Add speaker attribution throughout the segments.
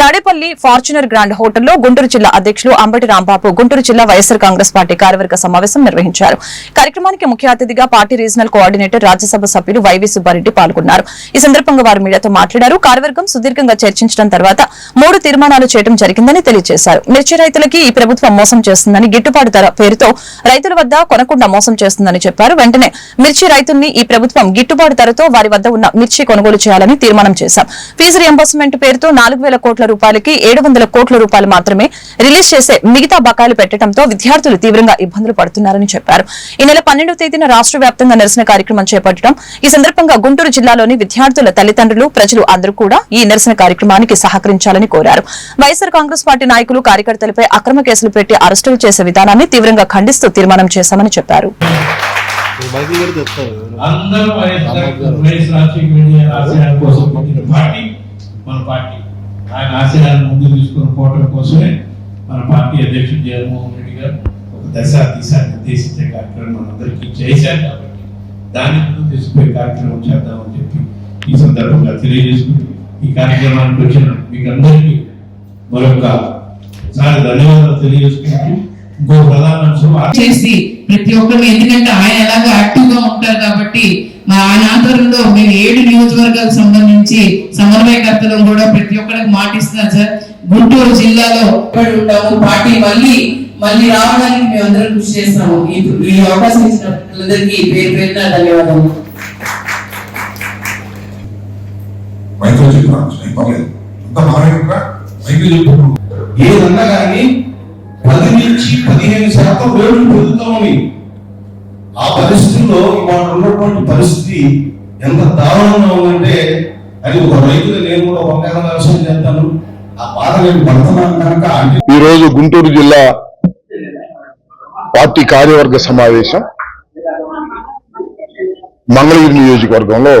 Speaker 1: Tadepalli Fortuner grand హోటల్లో గుంటూరు జిల్లా అధ్యక్షులు అంబటి రాంబాబు గుంటూరు జిల్లా వైఎస్సార్ కాంగ్రెస్ పార్టీ కార్యవర్గ సమావేశం నిర్వహించారు. కార్యక్రమానికి ముఖ్య అతిథిగా పార్టీ రీజనల్ కోఆర్డినేటర్ రాజ్యసభ సభ్యులు వైవి సుబ్బారెడ్డి పాల్గొన్నారు. ఈ సందర్భంగా వారు మీడియాతో మాట్లాడారు. కార్యవర్గం సుదీర్ఘంగా చర్చించడం తర్వాత మూడు తీర్మానాలు చేయడం జరిగిందని తెలియజేశారు. మిర్చి రైతులకి ఈ ప్రభుత్వం మోసం చేస్తుందని గిట్టుబాటు ధర పేరుతో రైతుల వద్ద కొనకుండా మోసం చేస్తుందని చెప్పారు. వెంటనే మిర్చి రైతుల్ని ఈ ప్రభుత్వం గిట్టుబాటు ధరతో వారి వద్ద ఉన్న మిర్చి కొనుగోలు చేయాలని తీర్మానం చేశాం. ఫీజు రియంబర్స్మెంట్ పేరుతో నాలుగు వేల కోట్ల రూపాయలకి ఏడు వందల కోట్ల రూపాయలు మాత్రమే రిలీజ్ చేసే మిగతా బకాయిలు పెట్టడంతో విద్యార్థులు తీవ్రంగా ఇబ్బందులు పడుతున్నారని చెప్పారు. ఈ నెల పన్నెండవ తేదీన రాష్ట్ర వ్యాప్తంగా నిరసన కార్యక్రమం చేపట్టడం ఈ సందర్భంగా గుంటూరు జిల్లాలోని విద్యార్థుల తల్లిదండ్రులు ప్రజలు అందరూ కూడా ఈ నిరసన కార్యక్రమానికి సహకరించాలని కోరారు. వైఎస్సార్ కాంగ్రెస్ పార్టీ నాయకులు కార్యకర్తలపై అక్రమ కేసులు పెట్టి అరెస్టులు చేసే విధానాన్ని తీవ్రంగా ఖండిస్తూ తీర్మానం చేశామని చెప్పారు.
Speaker 2: మన పార్టీ. ఆయన ఆశయాలను ముందు తీసుకుని పోవడం కోసమే మన పార్టీ అధ్యక్షుడు జగన్మోహన్ రెడ్డి గారు ఒక దశ దిశ నిర్దేశించే కార్యక్రమం మనందరికీ చేశారు కాబట్టి దాన్ని ముందు తీసుకుపోయే కార్యక్రమం చేద్దామని చెప్పి ఈ సందర్భంగా తెలియజేసుకుంటూ ఈ కార్యక్రమానికి వచ్చిన మీకు అందరికీ మరొక సారి ధన్యవాదాలు తెలియజేసుకుంటూ ఇంకో ప్రధాన అంశం
Speaker 3: చేసి ప్రతి ఒక్కరు ఎందుకంటే ఆయన ఎలాగో యాక్టివ్గా ఉంటారు కాబట్టి మా ఆయన ఆధ్వర్యంలో మేము ఏడు నియోజకవర్గాలకు సంబంధించి సమన్వయకర్తలు కూడా ప్రతి ఒక్కరికి మాటిస్తున్నాం సార్. గుంటూరు జిల్లాలో ఇక్కడ ఉంటాము? పార్టీ మళ్ళీ మళ్ళీ రావడానికి మేము అందరం కృషి చేస్తాము. ఈ అవకాశం ఇచ్చిన పిల్లలందరికీ పేరు పేరున ధన్యవాదాలు
Speaker 2: ఏదన్నా కానీ పది నుంచి పదిహేను శాతం రేట్లు పొందుతామని. ఆ పరిస్థితుల్లో ఇవాళ ఉన్నటువంటి పరిస్థితి ఎంత దారుణంగా ఉందంటే అది ఒక రైతుగా నేను కూడా వంకాయ వ్యవసాయం చేస్తాను. ఆ బాధ నేను పడుతున్నాను కనుక
Speaker 4: ఈరోజు గుంటూరు జిల్లా పార్టీ కార్యవర్గ సమావేశం. మంగళగిరి నియోజకవర్గంలో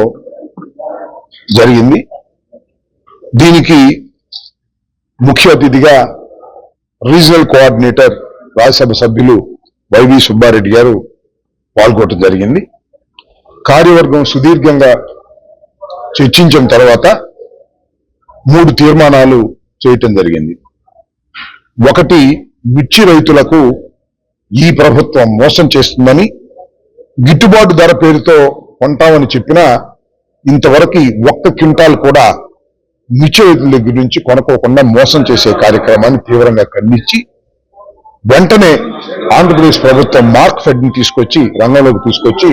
Speaker 4: జరిగింది. దీనికి ముఖ్య అతిథిగా రీజనల్ కోఆర్డినేటర్ రాజ్యసభ సభ్యులు వైవి సుబ్బారెడ్డి గారు పాల్గొనడం జరిగింది. కార్యవర్గం సుదీర్ఘంగా చర్చించిన తర్వాత మూడు తీర్మానాలు చేయటం జరిగింది. ఒకటి మిర్చి రైతులకు ఈ ప్రభుత్వం మోసం చేస్తుందని గిట్టుబాటు ధర పేరుతో కొంటామని చెప్పినా ఇంతవరకు ఒక్క క్వింటాల్ కూడా మిర్చి దగ్గర నుంచి కొనుక్కోకుండా మోసం చేసే కార్యక్రమాన్ని తీవ్రంగా ఖండించి వెంటనే ఆంధ్రప్రదేశ్ ప్రభుత్వం మార్క్ ఫెడ్ని తీసుకొచ్చి రంగంలోకి తీసుకొచ్చి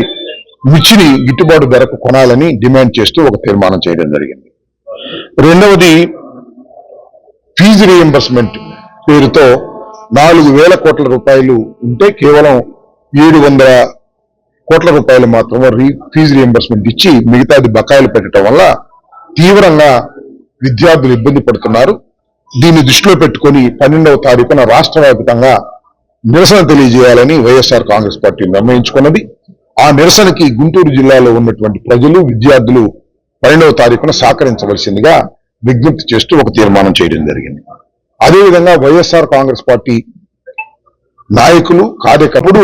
Speaker 4: మిర్చిని గిట్టుబాటు ధరకు కొనాలని డిమాండ్ చేస్తూ ఒక తీర్మానం చేయడం జరిగింది. రెండవది ఫీజు రియంబర్స్మెంట్ పేరుతో నాలుగు వేల కోట్ల రూపాయలు ఉంటే కేవలం ఏడు వందల కోట్ల రూపాయలు మాత్రమే రీ ఫీజు రీఎంబర్స్మెంట్ ఇచ్చి మిగతాది బకాయిలు పెట్టడం వల్ల తీవ్రంగా విద్యార్థులు ఇబ్బంది పడుతున్నారు. దీన్ని దృష్టిలో పెట్టుకొని పన్నెండవ తారీఖున రాష్ట్ర వ్యాప్తంగా నిరసన తెలియజేయాలని వైఎస్ఆర్ కాంగ్రెస్ పార్టీ నిర్ణయించుకున్నది. ఆ నిరసనకి గుంటూరు జిల్లాలో ఉన్నటువంటి ప్రజలు విద్యార్థులు పన్నెండవ తారీఖున సహకరించవలసిందిగా విజ్ఞప్తి చేస్తూ ఒక తీర్మానం చేయడం జరిగింది. అదేవిధంగా వైఎస్ఆర్ కాంగ్రెస్ పార్టీ నాయకులు కార్యకర్తలు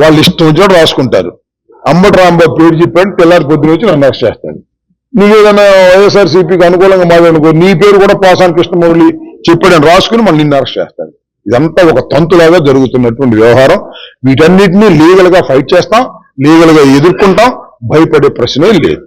Speaker 4: వాళ్ళు ఇష్టం వచ్చినట్టు రాసుకుంటారు. అంబటి రాంబాబు పేరు చెప్పాడు తెల్లారి పొద్దున వచ్చి నన్ను అరెస్ట్ చేస్తాడు నీకు ఏదైనా వైఎస్ఆర్సీపీకి అనుకూలంగా మాట్లాడుకో నీ పేరు కూడా పోసాని కృష్ణమురళి చెప్పాడని రాసుకుని మళ్ళీ నిన్ను అరెస్ట్ చేస్తాడు. ఇదంతా ఒక తంతులాగా జరుగుతున్నటువంటి వ్యవహారం. వీటన్నిటినీ లీగల్గా ఫైట్ చేస్తాం లీగల్గా ఎదుర్కొంటాం భయపడే ప్రశ్నే లేదు.